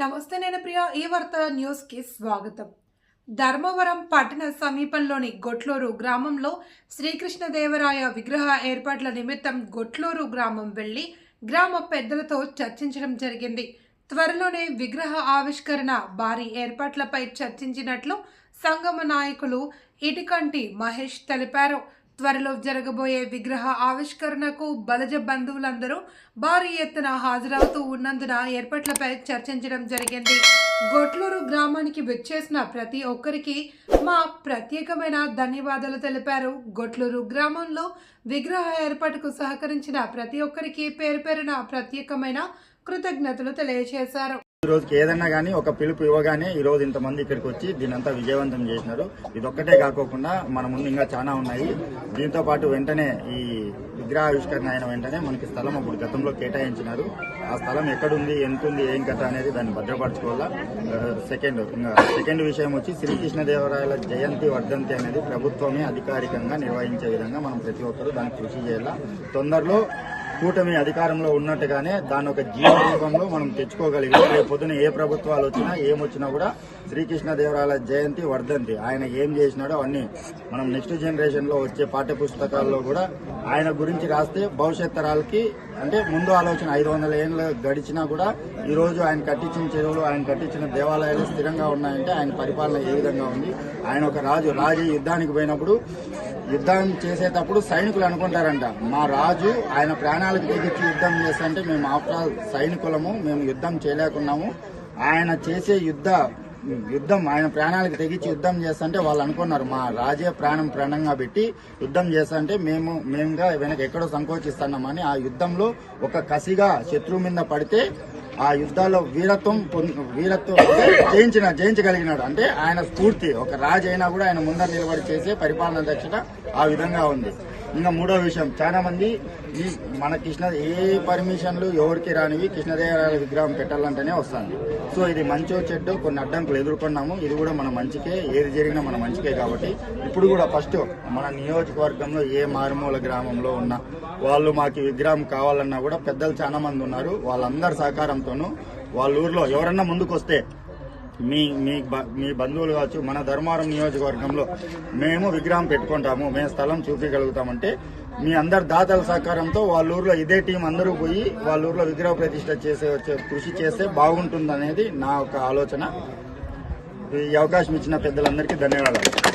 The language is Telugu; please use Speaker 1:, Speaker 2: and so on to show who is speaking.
Speaker 1: నమస్తే నేను ప్రియ ఈ వార్త న్యూస్కి స్వాగతం. ధర్మవరం పట్టణ సమీపంలోని గొట్లూరు గ్రామంలో శ్రీకృష్ణదేవరాయ విగ్రహ ఏర్పాట్ల నిమిత్తం గొట్లూరు గ్రామం వెళ్ళి గ్రామ పెద్దలతో చర్చించడం జరిగింది. త్వరలోనే విగ్రహ ఆవిష్కరణ భారీ ఏర్పాట్లపై చర్చించినట్లు సంగమ నాయకులు ఇటికంటి మహేష్ తెలిపారు. త్వరలో జరగబోయే విగ్రహ ఆవిష్కరణకు బలజ బంధువులందరూ భారీ ఎత్తున హాజరవుతూ ఉన్నందున ఏర్పాట్లపై చర్చించడం జరిగింది. గొట్లూరు గ్రామానికి వచ్చేసిన ప్రతి ఒక్కరికి మా ప్రత్యేకమైన ధన్యవాదాలు తెలిపారు. గొట్లూరు గ్రామంలో విగ్రహ ఏర్పాటుకు సహకరించిన ప్రతి ఒక్కరికి పేరు పేరున ప్రత్యేకమైన కృతజ్ఞతలు తెలియజేశారు.
Speaker 2: ఈ రోజుకి ఏదన్నా కానీ ఒక పిలుపు ఇవ్వగానే ఈ రోజు ఇంతమంది ఇక్కడికి వచ్చి దీనంతా విజయవంతం చేసినారు. ఇదొక్కటే కాకోకుండా మన ముందు ఇంకా చాలా ఉన్నాయి. దీంతో పాటు వెంటనే ఈ విగ్రహావిష్కరణ అయిన వెంటనే మనకి స్థలం అప్పుడు గతంలో కేటాయించినారు. ఆ స్థలం ఎక్కడుంది ఎంత ఉంది ఏం కథ అనేది దాన్ని భద్రపరచుకోవాలా? సెకండ్ సెకండ్ విషయం వచ్చి శ్రీకృష్ణదేవరాయల జయంతి వర్ధంతి అనేది ప్రభుత్వమే అధికారికంగా నిర్వహించే విధంగా మనం ప్రతి ఒక్కరూ దానికి కృషి చేయాలా? తొందరలో కూటమి అధికారంలో ఉన్నట్టుగానే దాని ఒక జీవ రూపంలో మనం తెచ్చుకోగలిగాం రేపు పొద్దున ఏ ప్రభుత్వాలు వచ్చినా ఏమొచ్చినా కూడా శ్రీకృష్ణదేవరాయల జయంతి వర్ధంతి. ఆయన ఏం చేసినాడో అన్ని మనం నెక్స్ట్ జనరేషన్లో వచ్చే పాఠ్య పుస్తకాల్లో కూడా ఆయన గురించి రాస్తే భవిష్యత్ తరాలకి అంటే ముందు ఆలోచన ఐదు వందల ఏళ్ళు గడిచినా కూడా ఈ రోజు ఆయన కట్టించిన చెరువులు ఆయన కట్టించిన దేవాలయాలు స్థిరంగా ఉన్నాయంటే ఆయన పరిపాలన ఏ విధంగా ఉంది? ఆయన ఒక రాజు రాజు యుద్ధానికి పోయినప్పుడు యుద్ధం చేసేటప్పుడు సైనికులు అనుకుంటారంట మా రాజు ఆయన ప్రాణాలకు తెగించి యుద్ధం చేస్తుంటే మేము ఆఫ్టర్ సైనికులము మేము యుద్ధం చేయలేకున్నాము. ఆయన చేసే యుద్ధ యుద్ధం ఆయన ప్రాణాలకు తెగించి యుద్ధం చేస్తుంటే వాళ్ళు అనుకున్నారు మా రాజే ప్రాణం ప్రాణంగా పెట్టి యుద్ధం చేస్తుంటే మేము మేముగా వెనక ఎక్కడో సంకోచిస్తున్నామని ఆ యుద్ధంలో ఒక కసిగా శత్రువు మీద పడితే ఆ యుద్ధాల్లో వీరత్వం వీరత్వం జయించిన జయించగలిగినాడు. అంటే ఆయన స్ఫూర్తి ఒక రాజు అయినా కూడా ఆయన ముందర నిలబడి చేసే పరిపాలన దక్షత ఆ విధంగా ఉంది. ఇంకా మూడో విషయం. చాలా మంది ఈ మన కృష్ణ ఏ పర్మిషన్లు ఎవరికి రానివి కృష్ణదేవరాయల విగ్రహం పెట్టాలంటేనే వస్తుంది. సో ఇది మంచో చెడ్డో కొన్ని అడ్డంకులు ఎదుర్కొన్నాము. ఇది కూడా మన మంచికే ఏది జరిగినా మన మంచికే కాబట్టి ఇప్పుడు కూడా ఫస్ట్ మన నియోజకవర్గంలో ఏ మారుమూల గ్రామంలో ఉన్న వాళ్ళు మాకు విగ్రహం కావాలన్నా కూడా పెద్దలు చాలా మంది ఉన్నారు. వాళ్ళందరి సహకారంతోనూ వాళ్ళ ఊర్లో ఎవరన్నా ముందుకు వస్తే మీ మీ బ- మీ బంధువులు కావచ్చు మన ధర్మారం నియోజకవర్గంలో మేము విగ్రహం పెట్టుకుంటాము మేము స్థలం చూపించగలుగుతామంటే మీ అందరి దాతల సహకారంతో వాళ్ళ ఊర్లో ఇదే టీం అందరూ పోయి వాళ్ళ ఊర్లో విగ్రహ ప్రతిష్ట చేసే వచ్చే కృషి చేస్తే బాగుంటుందనేది నా ఒక ఆలోచన. ఈ అవకాశం ఇచ్చిన పెద్దలందరికీ ధన్యవాదాలు.